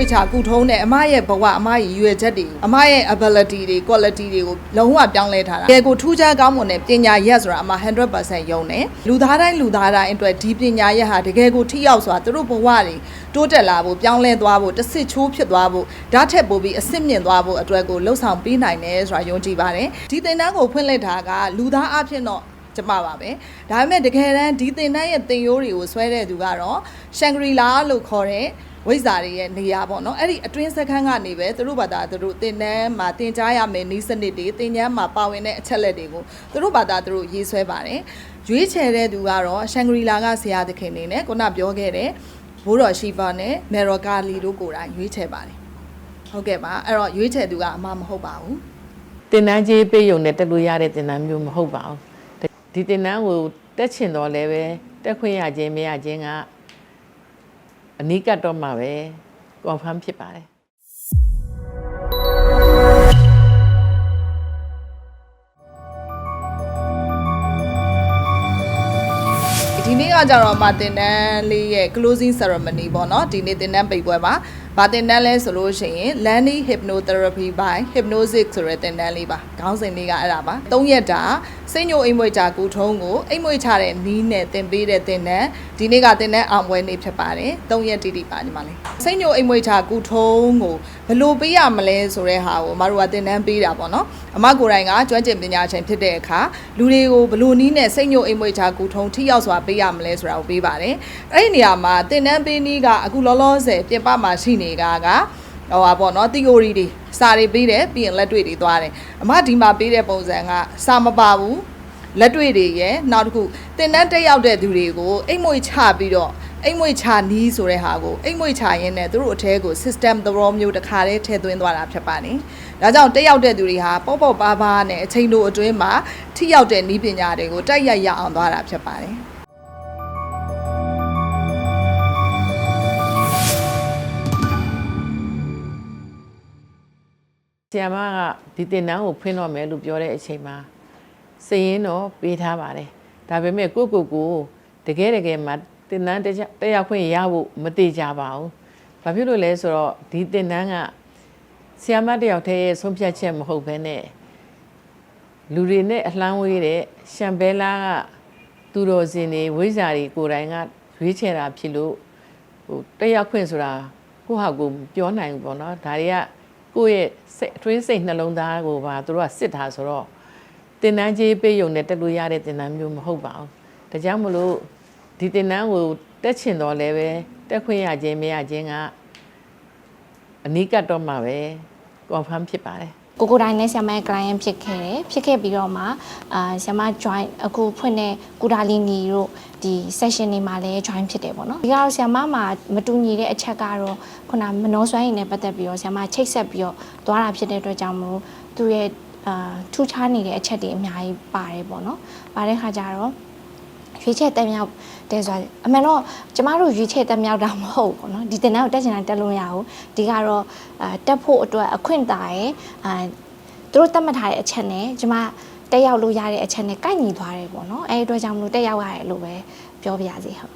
ွေချာကုထုံးတဲ့အမရဲ့ဘဝအမရဲ့ရွယ်ချက်တွေအမရဲ့ ability တွေ quality တွေကိုလုံးဝပြောင်းလဲထားတာတကယ်ကိုထူးခြားကောင်းမွန်တဲ့ပညာရက်ဆိုတာအမ100%ယုံတယ်လူသားတိုင်းလူသားတိုင်းအတွက်ဒီပညာရက်ဟာတကယ်ကိုထိရောက်စွာသူတို့ဘဝတွေတိုးတက်လာဖို့ပြောင်းလဲသွားဖို့တစ်စစ်ချိုးဖြစ်သွားဖို့ဓာတ်ထက်ပိုပြီးအစ်စ်မြင့်သွားဖို့အတွက်ကိုလှုပ်ဆောင်ပေးနိုင်တယ်ဆိုတာယုံကြည်ပါတယ်ဒီသင်တန်းကိုဖွင့်လှစ်တာကလူသားအဖြစ်တော့ကျမပါပဲဒါပေမဲ့တကယ်တမ်းဒီတင်တန်းရဲ့တင်ရိုးတွေကိုဆွဲတဲ့သူကတော့ရှန်ဂရီလာလို့ခေါ်တဲ့ ဝိဇ္ဇာတွေရဲ့နေရာပေါ့နော်အဲ့ဒီအတွင်းစခန်းကနေပဲသူတို့ဘာသာသူတို့တင်တန်းမှာတင်ကြားရမယ်နီးစနစ်တွေတင်ကျမ်းမှာပါဝင်တဲ့အချက်လက်တွေကိုသူတို့ဘာသာသူတို့ရေးဆွဲပါတယ်ရွေးချယ်တဲ့သူကတော့ရှန်ဂရီလာကဆရာသခင်နေနဲ့ခုနပြောခဲ့တဲ့ဘိုးတော်ရှိဖာနဲ့မေရော်ကာလီတို့ကိုယ်တိုင်ရွေးချယ်ပါတယ်ဟုတ်ကဲ့ပါအဲ့တော့ရွေးချယ်သူကအမှမဟုတ်ပါဘူးတင်တန်းကြီးပေးယုံနဲ့တက်လို့ရတဲ့တင်တန်းမျိုးမဟုတ်ပါဘူးဒီတင်တန်းကိုတက်ချင်တော့လည်းပဲတက်ခွင့်ရခြင်းမရခြင်းက အနိကတော့မှပဲ confirm ဖြစ်ပါတယ်ဒီနေ့ ကကြတော့မတင်တန်းလေးရဲ့ closing ceremony ပေါ့နော်ဒီနေ့တင်တန်းပိတ်ပွဲမှာဗာတင်တန်းလဲဆိုလို့ရှိရင် Lanny Hypnotherapy by Hypnosis ဆိုတဲ့တင်တန်းလေးပါခေါင်းစဉ်လေးကအဲ့ဒါပါ၃ရက်တာစိတ်ညိုအိမ်မွေချာကူထုံးကိုအိမ်မွေချတဲ့နီးနဲ့တင်ပေးတဲ့တင်တန်းဒီနေ့ကတင်တန်းအောင်ပွဲနေ့ဖြစ်ပါတယ်၃ရက်တိတိပါညီမလေးစိတ်ညိုအိမ်မွေချာကူထုံးကိုဘယ်လိုပေးရမလဲဆိုတဲ့ဟာကိုမတို့ကတင်တန်းပေးတာပေါ့နော်အမကိုယ်တိုင်ကကျွမ်းကျင်ပညာရှင်ဖြစ်တဲ့အခါလူတွေကိုဘယ်လိုနီးနဲ့စိတ်ညိုအိမ်မွေချာကူထုံးထိရောက်စွာပေးရမလဲဆိုတာကိုပေးပါတယ်အဲ့ဒီနေရာမှာတင်တန်းပေးနီးကအခုလောလောဆယ်ပြင်ပမှာရှိနေတာကဟိုပါပေါ့နော် theory တွေစာတွေပေးတယ်ပြီးရင်လက်တွေ့တွေသွားတယ်အမဒီမှာပေးတဲ့ပုံစံကစာမပါဘူးလက်တွေ့တွေရယ်နောက်တစ်ခုတင်တန်းတက်ရောက်တဲ့သူတွေကိုအိမ်မွေချပြီးတော့အိမ်မွေချနီးဆိုတဲ့ဟာကိုအိမ်မွေချရင်းနဲ့သူတို့အထဲကို system သဘောမျိုးတစ်ခါတည်းထည့်သွင်းသွားတာဖြစ်ပါတယ်ဒါကြောင့်တက်ရောက်တဲ့သူတွေဟာပေါ့ပေါ့ပါးပါးနဲ့အချိန်တို့အတွင်းမှာထိရောက်တဲ့နည်းပညာတွေကိုတိုက်ရိုက်ရအောင်သွားတာဖြစ်ပါတယ် ဆီယမကဒီတင်တန်းကိုဖွင့်တော့မယ်လို့ပြောတဲ့အချိန်မှာစည်ရင်တော့ပေးထားပါတယ်ဒါပေမဲ့ကိုကိုကိုတကယ်တကယ်မှာတင်တန်းတစ်ချက်တက်ရောက်ခွင့်ရဖို့မတေချပါဘူးဘာဖြစ်လို့လဲဆိုတော့ဒီတင်တန်းကဆီယမတယောက်တည်းရဲ့ဆုံးဖြတ်ချက်မဟုတ်ဘဲနဲ့လူတွေနဲ့အလှမ်းဝေးတဲ့ရှမ်ဘဲလာကသူတော်စင်တွေဝိဇ္ဇာတွေကိုယ်တိုင်ကရွေးချယ်တာဖြစ်လို့ဟိုတက်ရောက်ခွင့်ဆိုတာကိုယ့်ဟာကိုယ်ပြောနိုင်ဘူးပေါ့နော်ဒါတွေက ကိုယ့်ရဲ့စိတ်အတွင်းစိတ်နှလုံးသားကိုပါသူတို့ကစစ်တာဆိုတော့တင်တန်းကြီးပေးယုံနဲ့တက်လို့ရတဲ့တင်တန်းမျိုးမဟုတ်ပါဘူးဒါကြောင့်မလို့ဒီတင်တန်းကိုတက်ချင်တော့လည်းပဲတက်ခွင့်ရခြင်းမရခြင်းကအနိကတော့မှပဲ confirm ဖြစ်ပါတယ် ကိုကိုတိုင်းနဲ့ဆ iam ရဲ့ client ဖြစ်ခဲ့တယ်ဖြစ်ခဲ့ပြီးတော့မှအာဆ iam join အခုဖွင့်တဲ့ကုဒါလီနီတို့ဒီ session တွေမှာလည်း join ဖြစ်တယ်ပေါ့နော်ဒီကတော့ဆ iam မှာမတူညီတဲ့အချက်ကတော့ခုနမနှောစွမ်းရည်နဲ့ပတ်သက်ပြီးတော့ဆ iam ချိတ်ဆက်ပြီးတော့သွားတာဖြစ်တဲ့အတွက်ကြောင့်မို့သူရဲ့အာထူးခြားနေတဲ့အချက်တွေအများကြီးပါတယ်ပေါ့နော်ပါတဲ့ခါကျတော့ ရွေးချယ်တက်မြောက်တယ်ဆိုတာအမှန်တော့ကျမတို့ရွေးချယ်တက်မြောက်တာမဟုတ်ဘူးเนาะဒီတင်တန်းကိုတက်ချင်တိုင်းတက်လို့မရဘူးဒီကတော့အာတက်ဖို့အတွက်အခွင့်တာရယ်အာသူတို့တတ်မှတ်ထားတဲ့အချက်နဲ့ကျမတက်ရောက်လို့ရတဲ့အချက်နဲ့ကိုက်ညီသွားတယ်ပေါ့เนาะအဲဒီအတွက်ကြောင့်မလို့တက်ရောက်ရတယ်လို့ပဲပြောပြရစီဟုတ်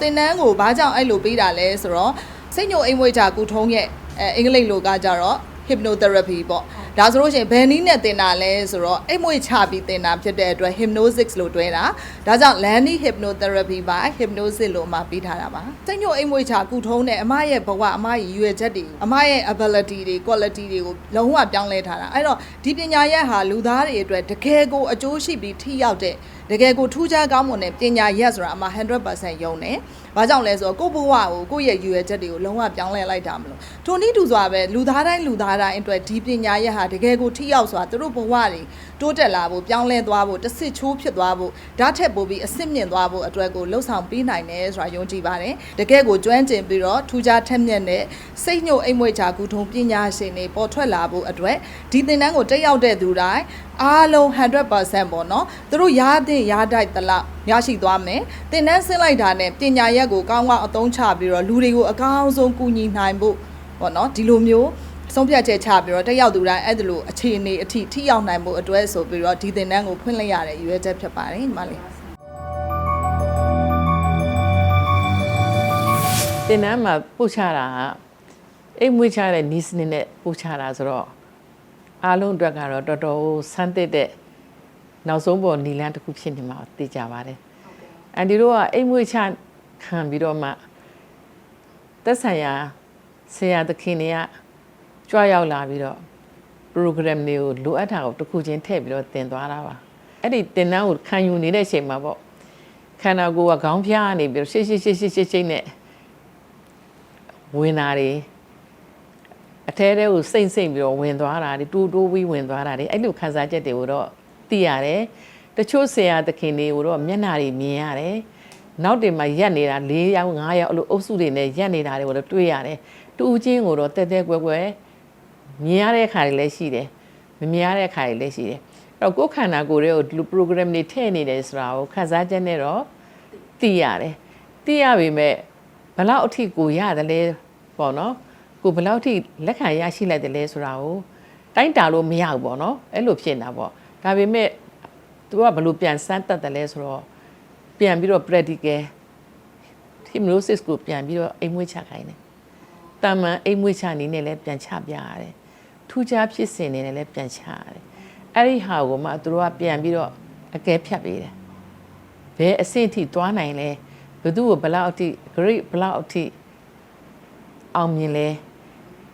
သင်တန်းကိုဘာကြောင့်အဲ့လိုပေးတာလဲဆိုတော့စိတ်ညိုအိမ်မွေးချာကူထုံးရဲ့အဲအင်္ဂလိပ်လိုကကြတော့ hypnotherapy ပေါ့ ဒါဆိုလို့ရှိရင်ဘယ်နည်းနဲ့သင်တာလဲဆိုတော့အိမ်မွေးချပြီးသင်တာဖြစ်တဲ့အတွက် hypnosis လို့တွဲတာဒါကြောင့် Lanny hypnotherapy by hypnosis လို့မှပြီးထားတာပါစိတ်ညိုအိမ်မွေးချကူထုံးတဲ့အမရဲ့ဘဝအမရဲ့ရွယ်ချက်တွေအမရဲ့ ability တွေ quality တွေကိုလုံးဝပြောင်းလဲထားတာအဲ့တော့ဒီပညာရက်ဟာလူသားတွေအတွက်တကယ်ကိုအကျိုးရှိပြီးထိရောက်တဲ့တကယ်ကိုထူးခြားကောင်းမွန်တဲ့ပညာရက်ဆိုတာအမ100%ယုံတယ်။ ဘာကြောင့်လဲဆိုတော့ကိုယ့်ဘဝကိုကိုယ့်ရဲ့ရွယ်ချက်တွေကိုလုံးဝပြောင်းလဲလိုက်တာမလို့။ထိုနည်းတူစွာပဲလူသားတိုင်းလူသားတိုင်းအတွက်ဒီပညာရက်ဟာတကယ်ကိုထိရောက်စွာသူတို့ဘဝတွေ တိုးတက်လာဖို့ပြောင်းလဲသွားဖို့တစ်စစ်ချိုးဖြစ်သွားဖို့ဓာတ်ထက်ပိုပြီးအစ်စ်မြင့်သွားဖို့အတွက်ကိုလှုပ်ဆောင်ပေးနိုင်တယ်ဆိုတာယုံကြည်ပါတယ်။တကယ်ကိုကျွမ်းကျင်ပြီးတော့ထူးခြားထက်မြက်တဲ့စိတ်ညှို့အိမ်မွေချာကူထုံပညာရှင်တွေပေါ်ထွက်လာဖို့အတွက်ဒီသင်တန်းကိုတက်ရောက်တဲ့သူတိုင်းအားလုံး100%ပေါ့နော်သူတို့ရားတဲ့ရားတိုက်တလောက်ရရှိသွားမယ်သင်တန်းဆင်းလိုက်တာနဲ့ပညာရက်ကိုကောင်းကောင်းအသုံးချပြီးတော့လူတွေကိုအကောင်းဆုံးကူညီနိုင်ဖို့ပေါ့နော်ဒီလိုမျိုး ဆုံးဖြတ်ချက်ချပြီးတော့တက်ရောက်သူတိုင်းအဲ့ဒါလိုအခြေအနေအထိထိရောက်နိုင်ဖို့အတွက်ဆိုပြီးတော့ဒီသင်တန်းကိုဖွင့်လိုက်ရတဲ့ရွေးချက်ဖြစ်ပါတယ်ညီမလေးတင်နန်းမှာပို့ချတာကအိမ်မွေးချတဲ့နီးစနစ်နဲ့ပို့ချတာဆိုတော့အားလုံးအတွက်ကတော့တော်တော်ဆန်းသစ်တဲ့နောက်ဆုံးပေါ်နီလန်းတစ်ခုဖြစ်နေမှာသိကြပါတယ်အန်ဒီတို့ကအိမ်မွေးချခံပြီးတော့မှသက်ဆိုင်ရာဆရာသခင်တွေက ကြွားရောက်လာပြီးတော့ program တွေကိုလိုအပ်တာကိုတစ်ခုချင်းထည့်ပြီးတော့တင်သွားတာပါအဲ့ဒီတင်နန်းကိုခံယူနေတဲ့အချိန်မှာပေါ့ခန္ဓာကိုယ်ကခေါင်းဖျားနေပြီးတော့ရှေ့ရှေ့ရှေ့ရှေ့ရှေ့ရှေ့နဲ့ဝင်တာတွေအထဲထဲကိုစိမ့်စိမ့်ပြီးတော့ဝင်သွားတာတွေတိုးတိုးပြီးဝင်သွားတာတွေအဲ့လိုခံစားချက်တွေကိုတော့သိရတယ်တချို့ဆရာသခင်တွေကိုတော့မျက်နှာတွေမြင်ရတယ်နောက်တင်မှာရက်နေတာ၄ယောက်၅ယောက်အဲ့လိုအုပ်စုတွေနဲ့ရက်နေတာတွေကိုတော့တွေ့ရတယ်တူးချင်းကိုတော့တဲတဲကွဲကွဲ မြင်ရတဲ့အခါတွေလည်းရှိတယ်မမြင်ရတဲ့အခါတွေလည်းရှိတယ်အဲ့တော့ကိုယ်ခန္ဓာကိုယ်ရဲ့ဒီလို program တွေထည့်နေတယ်ဆိုတာကိုခန်းစားချက်နဲ့တော့သိရတယ်သိရပေမဲ့ဘယ်လောက်အထိကိုရတယ်လဲပေါ့နော်ကိုဘယ်လောက်အထိလက်ခံရရှိလိုက်တယ်လဲဆိုတာကိုတိုင်းတာလို့မရဘူးပေါ့နော်အဲ့လိုဖြစ်နေတာပေါ့ဒါပေမဲ့သူကဘယ်လိုပြန်စမ်းတတ်တယ်လဲဆိုတော့ပြန်ပြီးတော့ practical hypnosis ကိုပြန်ပြီးတော့အိမ်မွေးချခိုင်းတယ်တာမန်အိမ်မွေးချနေနဲ့လည်းပြန်ချပြရတယ် ထူးခြားဖြစ်စဉ်နေနဲ့လည်းပြန်ချရတယ်အဲ့ဒီဟာကိုမှသူတို့ကပြန်ပြီးတော့အကဲဖြတ်ပေးတယ်ဘယ်အဆင့်ထိသွားနိုင်လဲဘယ်သူ့ကိုဘယ်လောက်အထိ great ဘယ်လောက်အထိအောင်မြင်လဲ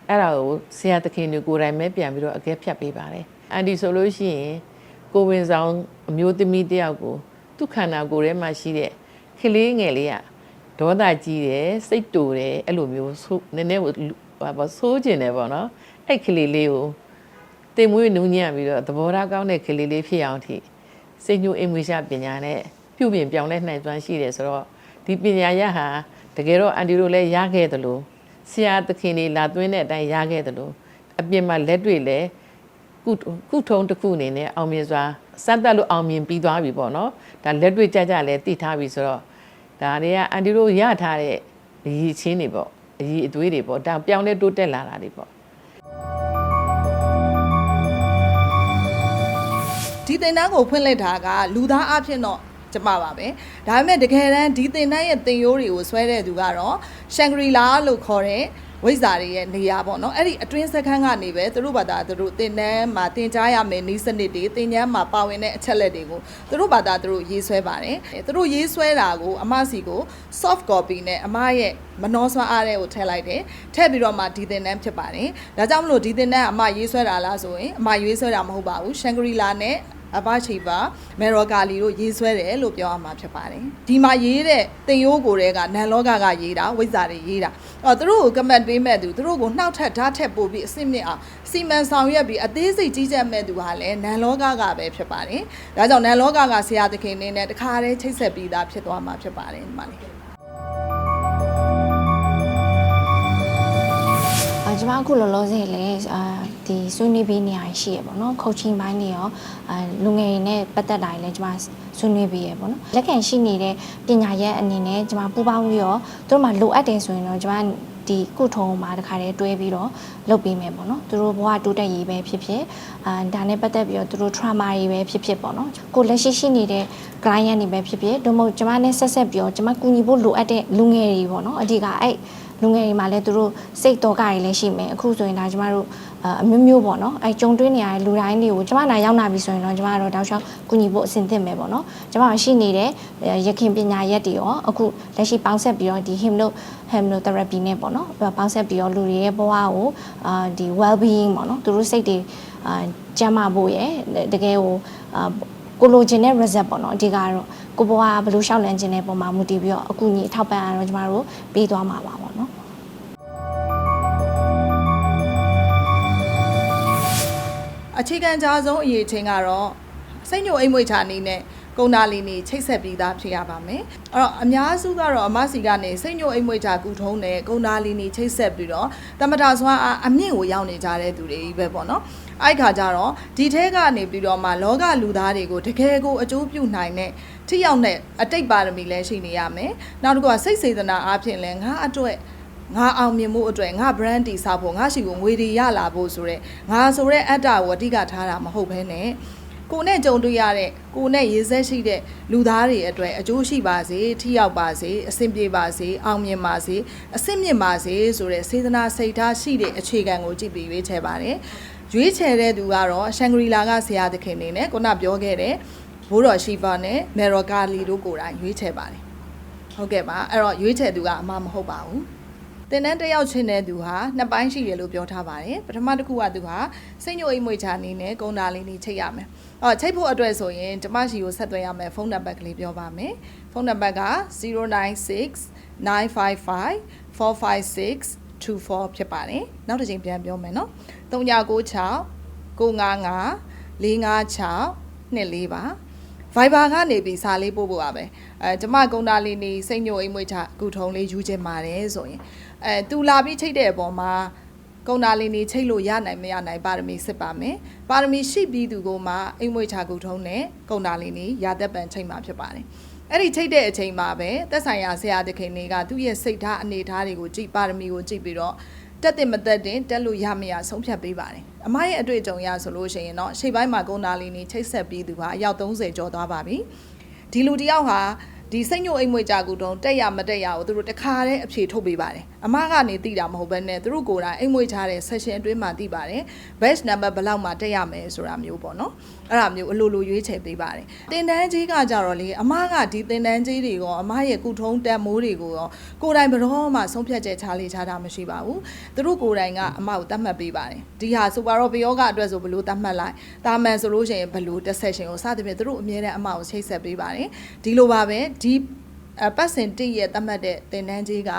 အဲ့ဒါကိုဆရာသခင်တွေကိုယ်တိုင်ပဲပြန်ပြီးတော့အကဲဖြတ်ပေးပါတယ်အန်ဒီဆိုလို့ရှိရင်ကိုဝင်ဆောင်အမျိုးသမီးတယောက်ကိုသူ့ခန္ဓာကိုယ်ထဲမှာရှိတဲ့ကလေးငယ်လေးကဒေါသကြီးတယ်စိတ်တူတယ်အဲ့လိုမျိုးဆိုးနည်းနည်းဟိုဟာပေါ့ဆိုးကျင်တယ်ပေါ့နော် အဲ့ကလေးလေးကိုတင်မွေးနူးညံ့ပြီးတော့သဘောထားကောင်းတဲ့ကလေးလေးဖြစ်အောင်ထိစိတ်ညှို့အိမ်မွေးရှာပညာနဲ့ပြုပြင်ပြောင်းလဲနိုင်စွမ်းရှိတယ်ဆိုတော့ဒီပညာရဟာတကယ်တော့အန်တီတို့လည်းရခဲ့တယ်လို့ဆရာသခင်တွေလာသွင်းတဲ့အတိုင်းရခဲ့တယ်လို့အပြင်မှာလက်တွေ့လည်းကုကုထုံးတစ်ခုအနေနဲ့အောင်မြင်စွာစမ်းသပ်လို့အောင်မြင်ပြီးသွားပြီပေါ့နော်ဒါလက်တွေ့ကြကြလည်းသိထားပြီဆိုတော့ဒါတွေကအန်တီတို့ရထားတဲ့အရည်ချင်းတွေပေါ့အရည်အသွေးတွေပေါ့ဒါပြောင်းလဲတိုးတက်လာတာတွေပေါ့ သင်တန်းကိုဖွင့်လှစ်တာကလူသားအဖြစ်တော့ကျမပါပဲဒါပေမဲ့တကယ်တမ်းဒီသင်တန်းရဲ့သင်ရိုးတွေကိုဆွဲတဲ့သူကတော့ရှန်ဂရီလာလို့ခေါ်တဲ့ဝိဇ္ဇာတွေရဲ့နေရာပေါ့နော်အဲ့ဒီအတွင်းစခန်းကနေပဲသူတို့ဘာသာသူတို့သင်တန်းမှာသင်ကြားရမယ်နည်းစနစ်တွေသင်ញ្ញမ်းမှာပါဝင်တဲ့အချက်လက်တွေကိုသူတို့ဘာသာသူတို့ရေးဆွဲပါတယ်အဲသူတို့ရေးဆွဲတာကိုအမစီကို soft copy နဲ့အမရဲ့မနှောစွမ်းအားတွေကိုထည့်လိုက်တယ်ထည့်ပြီးတော့မှဒီသင်တန်းဖြစ်ပါတယ်ဒါကြောင့်မလို့ဒီသင်တန်းကအမရေးဆွဲတာလားဆိုရင်အမရေးဆွဲတာမဟုတ်ပါဘူးရှန်ဂရီလာနဲ့ အဘချီပါမေရော်ကာလီတို့ရေးဆွဲတယ်လို့ပြောရမှာဖြစ်ပါတယ်ဒီမှာရေးတဲ့တင်ရိုးကိုယ်တွေကနန်လောကကရေးတာဝိဇ္ဇာတွေရေးတာအော်သူတို့ကိုကမတ်ပေးမဲ့သူသူတို့ကိုနှောက်ထက်ဓာတ်ထက်ပို့ပြီးအစစ်မြစ်အောင်စီမံဆောင်ရွက်ပြီးအသေးစိတ်ကြီးကြပ်မဲ့သူဟာလည်းနန်လောကကပဲဖြစ်ပါတယ်ဒါကြောင့်နန်လောကကဆရာသခင်နေနဲ့တခါတည်းချိတ်ဆက်ပြီးသားဖြစ်သွားမှာဖြစ်ပါတယ်ဒီမှာလေအာကျွန်မအခုလောလောဆယ်လဲအာ ဒီဆွေးနွေးပေးနေရရှိရပေါ့နော်ခုတ်ချင်းပိုင်းနေရောအာလူငယ်တွေနဲ့ပတ်သက်တာတွေလည်းကျွန်မဆွေးနွေးပေးရပေါ့နော်လက်ခံရှိနေတဲ့ပညာရဲ့အနေနဲ့ကျွန်မပူပေါင်းပြီးတော့သူတို့မှလိုအပ်တယ်ဆိုရင်တော့ကျွန်မဒီကုထုံမှာတခါတည်းတွဲပြီးတော့လုပ်ပေးမယ်ပေါ့နော်သူတို့ဘဝတိုးတက်ရေးပဲဖြစ်ဖြစ်အာဒါနဲ့ပတ်သက်ပြီးတော့သူတို့ trauma တွေပဲဖြစ်ဖြစ်ပေါ့နော်ကိုလက်ရှိရှိနေတဲ့ client တွေပဲဖြစ်ဖြစ်တို့မဟုတ်ကျွန်မနဲ့ဆက်ဆက်ပြီးတော့ကျွန်မကူညီဖို့လိုအပ်တဲ့လူငယ်တွေပေါ့နော်အဓိကအဲ့လူငယ်တွေမှာလည်းသူတို့စိတ်တော့ကတွေလည်းရှိမယ်အခုဆိုရင်ဒါကျမတို့ အမျိုးမျိုးပေါ့နော်အဲကြုံတွင်းနေရတဲ့လူတိုင်းတွေကိုကျမနာရောက်လာပြီဆိုရင်တော့ကျမတို့တောက်လျှောက်ကူညီဖို့အဆင်သင့်မယ်ပေါ့နော်ကျမရှိနေတဲ့ရခင်ပညာရက်တွေရောအခုလက်ရှိပေါင်းဆက်ပြီးတော့ဒီ hypno hypnotherapy နဲ့ပေါ့နော်ပေါင်းဆက်ပြီးတော့လူတွေရဲ့ဘဝကိုအာဒီ well being ပေါ့နော်သူတို့စိတ်တွေအာကျန်းမာဖို့ရယ်တကယ်ကိုအာကိုလိုချင်တဲ့ result ပေါ့နော်အဓိကတော့ကိုဘွားဘယ်လိုရှောက်လန်းခြင်းတဲ့ပုံမှာမူတည်ပြီးတော့အကူအညီအထောက်ပံ့အားတော့ကျမတို့ပေးသွားမှာပါပေါ့နော် အခြေခံကြားဆုံးအရေးချင်းကတော့စိတ်ညိုအိမ်မွေချာနေနဲ့ကုံနာလီနေချိတ်ဆက်ပြီးသားဖြစ်ရပါမယ်အဲ့တော့အများစုကတော့အမစီကနေစိတ်ညိုအိမ်မွေချာကူထုံးနဲ့ကုံနာလီနေချိတ်ဆက်ပြီးတော့တမတာစွာအားအမြင့်ကိုရောက်နေကြတဲ့သူတွေကြီးပဲပေါ့နော်အဲ့ခါကျတော့ဒီထဲကနေပြီးတော့မှလောကလူသားတွေကိုတကယ်ကိုအကျိုးပြုနိုင်တဲ့ထိရောက်တဲ့အတိတ်ပါရမီလည်းရှိနေရမယ်နောက်တစ်ခုကစိတ်စေတနာအားဖြင့်လည်းငါအတွက် ငါအောင်မြင်မှုအတွက်ငါ brand တည်ဆောက်ဖို့ငါရှိကိုငွေတွေရလာဖို့ဆိုတော့ငါဆိုတဲ့အတ္တကိုအဓိကထားတာမဟုတ်ဘဲနဲ့ကိုနဲ့ကြုံတွေ့ရတဲ့ကိုနဲ့ရေးဆက်ရှိတဲ့လူသားတွေအတွက်အကျိုးရှိပါစေထိရောက်ပါစေအဆင်ပြေပါစေအောင်မြင်ပါစေအဆင့်မြင့်ပါစေဆိုတဲ့စေတနာစိတ်ထားရှိတဲ့အခြေခံကိုကြည့်ပြီးရွေးချယ်ပါတယ်ရွေးချယ်တဲ့သူကတော့ရှန်ဂရီလာကဆရာသခင်နေနဲ့ခုနပြောခဲ့တဲ့ဘိုးတော်ရှိဖာနဲ့မေရော်ကာလီတို့ကိုယ်တိုင်ရွေးချယ်ပါတယ်ဟုတ်ကဲ့ပါအဲ့တော့ရွေးချယ်သူကအမှားမဟုတ်ပါဘူး တင်တန်းတစ်ယောက်ချင်းတဲ့သူဟာနှစ်ပိုင်းရှိတယ်လို့ပြောထားပါတယ်ပထမတစ်ခုကသူဟာစိတ်ညိုအိမ်မွေချာနေနဲ့ဂုံတာလေးနေချိတ်ရမယ်အော်ချိတ်ဖို့အတွက်ဆိုရင်ကျမရှိကိုဆက်သွယ်ရမယ်ဖုန်းနံပါတ်ကလေးပြောပါမယ်ဖုန်းနံပါတ်က096 955 456 24ဖြစ်ပါတယ်နောက်တစ်ချိန်ပြန်ပြောမယ်နော်3996 955 456 24ပါ Viber ကနေပြီးစာလေးပို့ဖို့ပါပဲအဲကျမကုံတာလေးနေစိတ်ညိုအိမ်မွေးချကုထုံလေးယူချင်ပါတယ်ဆိုရင် အဲတူလာပြီးချိတ်တဲ့အပေါ်မှာကုံတာလေးနေချိတ်လို့ရနိုင်မရနိုင်ပါရမီစစ်ပါမယ်ပါရမီရှိပြီးသူကမှအိမ်မွေးချကုထုံနဲ့ကုံတာလေးနေရသက်ပံချိတ်မှာဖြစ်ပါတယ်အဲ့ဒီချိတ်တဲ့အချိန်မှာပဲသက်ဆိုင်ရာဆရာတခင်တွေကသူ့ရဲ့စိတ်ထားအနေထားတွေကိုကြည်ပါရမီကိုကြည်ပြီးတော့တက်တင်မတက်တင်တက်လို့ရမရဆုံးဖြတ်ပေးပါတယ်အမရဲ့အတွေ့အကြုံရဆိုလို့ရှိရင်တော့ရှေ့ပိုင်းမှာကုန်းသားလေးနေချိတ်ဆက်ပြီးသူဟာအယောက်30ကျော်သွားပါပြီဒီလူတယောက်ဟာ ဒီစိတ်ညိုအိမ်မွေကြကူတုံးတက်ရမတက်ရကိုသူတို့တခါတည်းအဖြေထုတ်ပေးပါတယ်အမကနေသိတာမဟုတ်ဘဲနဲ့သူတို့ကိုယ်တိုင်အိမ်မွေထားတဲ့ session အတွင်းမှာသိပါတယ် best number ဘယ်လောက်မှတက်ရမယ်ဆိုတာမျိုးပေါ့နော်အဲ့ဒါမျိုးအလိုလိုရွေးချယ်ပေးပါတယ်တင်တန်းကြီးကကြတော့လေအမကဒီတင်တန်းကြီးတွေရောအမရဲ့ကုထုံးတက်မိုးတွေကိုရောကိုယ်တိုင်ဘယ်တော့မှဆုံးဖြတ်ချက်ချလေးချတာမရှိပါဘူးသူတို့ကိုယ်တိုင်ကအမကိုတတ်မှတ်ပေးပါတယ်ဒီဟာဆိုပါတော့ဘယောဂအတွက်ဆိုဘယ်လိုတတ်မှတ်လိုက်တာမန်ဆိုလို့ရှိရင်ဘယ်လိုတက်ဆက်ရှင်ကိုစသဖြင့်သူတို့အမြဲတမ်းအမကိုချိတ်ဆက်ပေးပါတယ်ဒီလိုပါပဲဒီအပတ်စဉ်တည့်ရဲ့သတ်မှတ်တဲ့တင်တန်းကြီးက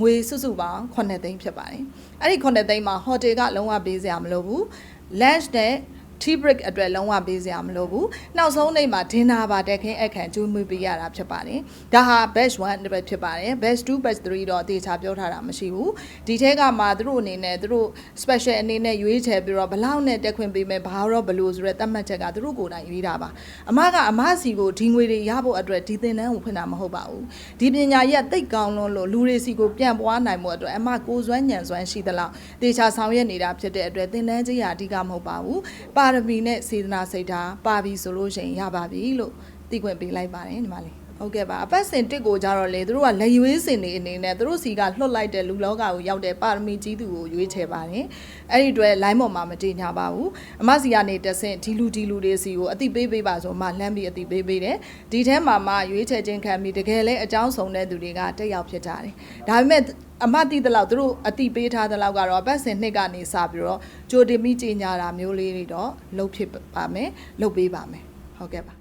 ငွေစုစုပေါင်း9သိန်းဖြစ်ပါတယ်။အဲ့ဒီ9သိန်းမှာဟိုတယ်ကလုံးဝပေးစရာမလိုဘူး။ lunch နဲ့ tea break အတွက်လုံးဝပေးစရာမလိုဘူး။နောက်ဆုံးနေ့မှာ dinner ပါတက်ခင်းအခန့်ကျူးမွေးပေးရတာဖြစ်ပါတယ်။ဒါဟာ batch 1အတွက်ဖြစ်ပါတယ်။ batch 2 batch 3တော့အသေးချာပြောထားတာမရှိဘူး။ဒီထဲကမှသူတို့အနေနဲ့သူတို့ special အနေနဲ့ရွေးချယ်ပြီးတော့ဘလောက်နဲ့တက်ခွင့်ပေးမယ်ဘာတော့ဘလို့ဆိုရဲသတ်မှတ်ချက်ကသူတို့ကိုယ်တိုင်ရွေးတာပါ။အမကအမစီကိုဒီငွေတွေရဖို့အတွက်ဒီသင်တန်းကိုဖွင့်တာမဟုတ်ပါဘူး။ဒီပညာရက်တိတ်ကောင်းလွန်းလို့လူတွေစီကိုပြန်ပွားနိုင်မှုအတွက်အမကိုယ်စွမ်းညံစွမ်းရှိသလောက်တေချာဆောင်ရွက်နေတာဖြစ်တဲ့အတွက်သင်တန်းကြီးရာအဓိကမဟုတ်ပါဘူး။ပါရမီနဲ့စေတနာစိတ်ထားပါပြီဆိုလို့ရှိရင်ရပါပြီလို့သိခွင့်ပေးလိုက်ပါတယ်ဒီမှာလေးဟုတ်ကဲ့ပါအပတ်စဉ်တစ်ကိုကြတော့လေသူတို့ကလက်ရွေးစင်နေအနေနဲ့သူတို့စီကလွှတ်လိုက်တဲ့လူလောကကိုရောက်တဲ့ပါရမီကြီးသူကိုရွေးချယ်ပါတယ်အဲ့ဒီအတွက် line ပေါ်မှာမတင်ညာပါဘူးအမစီကနေတဆင့်ဒီလူဒီလူတွေစီကိုအတိပေးပေးပါဆိုမှလှမ်းပြီးအတိပေးပေးတယ်ဒီထဲမှာမှရွေးချယ်ခြင်းခံပြီးတကယ်လဲအကြောင်းဆောင်တဲ့သူတွေကတက်ရောက်ဖြစ်ကြတယ်ဒါပေမဲ့ အမတိတလောက်သူတို့အတိပေးထားတဲ့လောက်ကတော့အပတ်စဉ်နှစ်ကနေစပြီးတော့ကြိုတင်ပြီးကြီးညာတာမျိုးလေးတွေတော့လုပ်ဖြစ်ပါမယ်လုပ်ပေးပါမယ်ဟုတ်ကဲ့ပါ